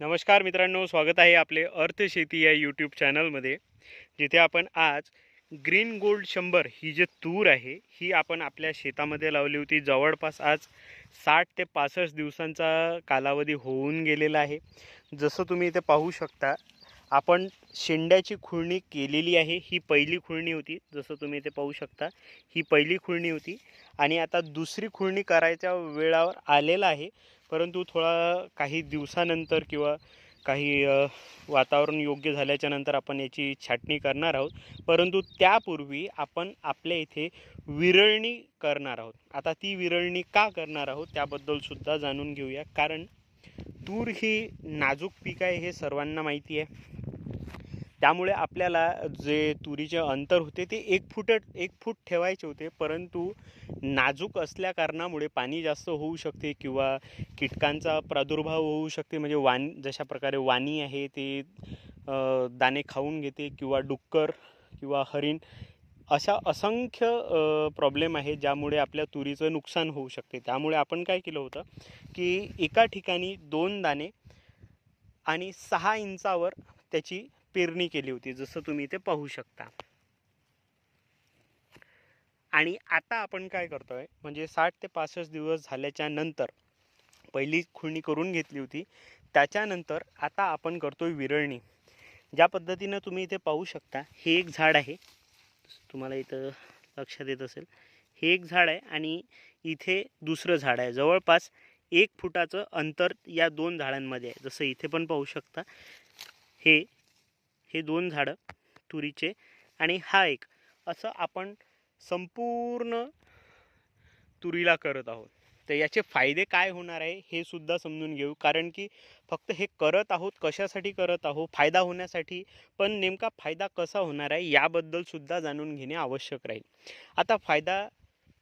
नमस्कार मित्रांनो स्वागत आहे आपले अर्थशेती या यूट्यूब चॅनलमध्ये जिथे आपण आज ग्रीन गोल्ड शंभर ही जी तूर आहे ही आपण आपल्या शेतामध्ये लावली होती. जवळपास आज साठ ते पासष्ट दिवसांचा कालावधी होऊन गेलेला आहे. जसं तुम्ही इथे पाहू शकता आपण शेंड्याची खुळणी केलेली आहे. ही पहिली खुळणी होती. जसं तुम्ही इथे पाहू शकता ही पहिली खुळणी होती. आणि आता दुसरी खुळणी करायच्या वेळावर आलेला आहे. परंतु थोडा काही दिवसानंतर किंवा काही वातावरण योग्य झाल्याच्यानंतर आपण याची छाटणी करणार आहोत. परंतु त्यापूर्वी आपण आपल्या इथे विरळणी करणार आहोत. आता ती विरळणी का करणार आहोत त्याबद्दलसुद्धा जाणून घेऊया. कारण तूर ही नाजूक पीक आहे हे सर्वांना माहिती आहे. त्यामुळे आपल्याला जे तुरीचे अंतर होते ते एक फूट एक फूट ठेवायचे होते परंतु नाजूक असल्या कारणामुळे पाणी जास्त होऊ शकते किंवा कीटकांचा प्रादुर्भाव होऊ शकते. म्हणजे वान जशा प्रकारे वाणी आहे ते दाणे खाऊन घेते किंवा डुक्कर किंवा हरिण अशा असंख्य प्रॉब्लेम आहे ज्यामुळे आपल्या तुरीचं नुकसान होऊ शकते. त्यामुळे आपण काय केलं होतं की एका ठिकाणी दोन दाणे आणि सहा इंचावर त्याची पेरणी केली होती जसं तुम्ही इथे पाहू शकता. आणि आता आपण काय करतोय म्हणजे साठ ते पासष्ट दिवस झाल्याच्यानंतर पहिली खुळणी करून घेतली होती त्याच्यानंतर आता आपण करतोय विरळणी. ज्या पद्धतीनं तुम्ही इथे पाहू शकता हे एक झाड आहे. तुम्हाला इथं लक्षात येत असेल. हे एक झाड आहे आणि इथे दुसरं झाड आहे. जवळपास एक फुटाचं अंतर या दोन झाडांमध्ये आहे. जसं इथे पण पाहू शकता हे हे दोन झाडं तुरीचे आणि हा एक. असं आपण संपूर्ण तुरीला करत आहोत. तर याचे फायदे काय होणार आहे हे सुद्धा समजून घेऊ. कारण की फक्त हे करत आहोत कशासाठी करत आहोत फायदा होण्यासाठी पण नेमका फायदा कसा होणार आहे याबद्दल सुद्धा जाणून घेणे आवश्यक राहील. आता फायदा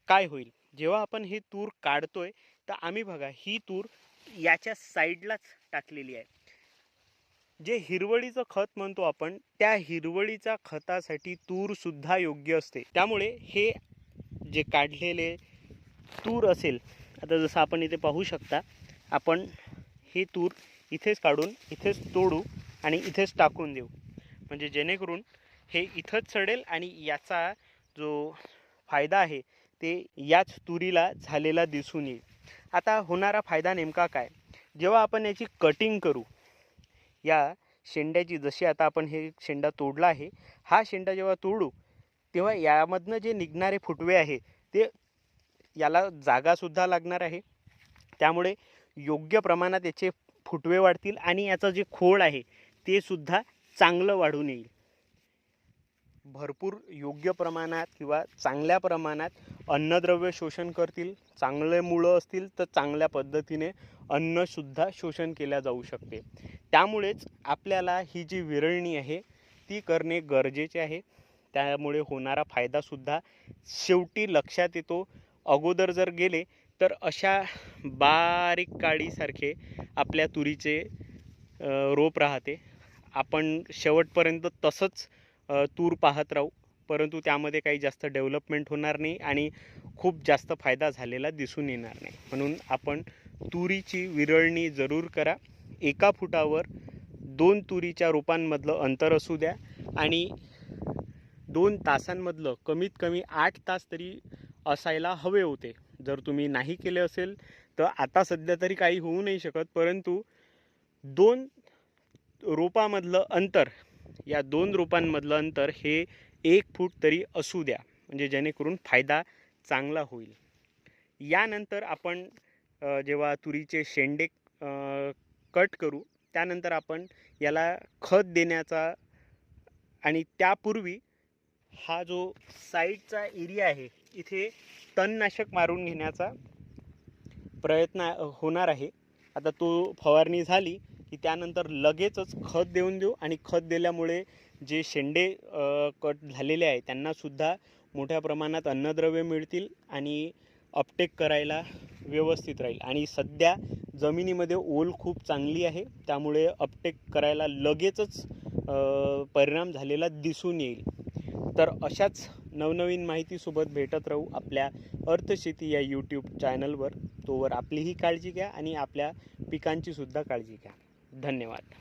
काय होईल? जेव्हा आपण हे तूर काढतोय तर आम्ही बघा ही तूर याच्या साईडलाच टाकलेली आहे. जे हिरवळीचं खत म्हणतो आपण त्या हिरवळीच्या खतासाठी तूरसुद्धा योग्य असते. त्यामुळे हे जे काढलेले तूर असेल आता जसं आपण इथे पाहू शकता आपण हे तूर इथेच काढून इथेच तोडू आणि इथेच टाकून देऊ. म्हणजे जेणेकरून हे इथंच चढेल आणि याचा जो फायदा आहे ते याच तुरीला झालेला दिसून येईल. आता होणारा फायदा नेमका काय? जेव्हा आपण याची कटिंग करू या शेंड्याची जशी आता आपण हे शेंडा तोडला आहे हा शेंडा जेव्हा तोडू तेव्हा यामधनं जे निघणारे फुटवे आहे ते याला जागासुद्धा लागणार आहे. त्यामुळे योग्य प्रमाणात याचे फुटवे वाढतील आणि याचं जे खोड आहे ते सुद्धा चांगलं वाढून येईल. भरपूर योग्य प्रमाणात किंवा चांगल्या प्रमाणात अन्नद्रव्य शोषण करतील चांगले मुळं असतील तर चांगल्या पद्धतीने अन्नसुद्धा शोषण केल्या जाऊ शकते. त्यामुळेच आपल्याला ही जी विरळणी आहे ती करणे गरजेचे आहे. त्यामुळे होणारा फायदासुद्धा शेवटी लक्षात येतो. अगोदर जर गेले तर अशा बारीक काळीसारखे आपल्या तुरीचे रोप राहते. आपण शेवटपर्यंत तसंच तूर पाहत राहू. परंतु त्यामध्ये काही जास्त डेव्हलपमेंट होणार नाही आणि खूप जास्त फायदा झालेला दिसून येणार नाही. म्हणून आपण तुरीची विरळणी जरूर करा. एका फुटावर दोन तुरीच्या रोपांमधलं अंतर असू द्या आणि दोन तासांमधलं कमीत कमी आठ तास तरी असायला हवे होते. जर तुम्ही नाही केले असेल तर आता सध्या तरी काही होऊ नाही शकत परंतु दोन रोपामधलं अंतर या दोन रोपांमधलं अंतर हे एक फूट तरी असू द्या. म्हणजे जेणेकरून फायदा चांगला होईल. यानंतर आपण जेव्हा तुरीचे शेंडे कट करू त्यानंतर आपण याला खत देण्याचा आणि त्यापूर्वी हा जो साईडचा एरिया आहे इथे तणनाशक मारून घेण्याचा प्रयत्न होणार आहे. आता तो फवारणी झाली की त्यानंतर लगेचच खत देऊन देऊ आणि खत दिल्यामुळे जे शेंडे कट झालेले आहे त्यांनासुद्धा मोठ्या प्रमाणात अन्नद्रव्य मिळतील आणि अपटेक करायला व्यवस्थित राहील. आणि सध्या जमिनीमध्ये ओल खूप चांगली आहे त्यामुळे अपटेक करायला लगेचच परिणाम झालेला दिसून येईल. तर अशाच नवनवीन माहितीसोबत भेटत राहू आपल्या अर्थशेती या यूट्यूब चॅनलवर तोवर आपलीही काळजी घ्या आणि आपल्या पिकांचीसुद्धा काळजी घ्या. धन्यवाद.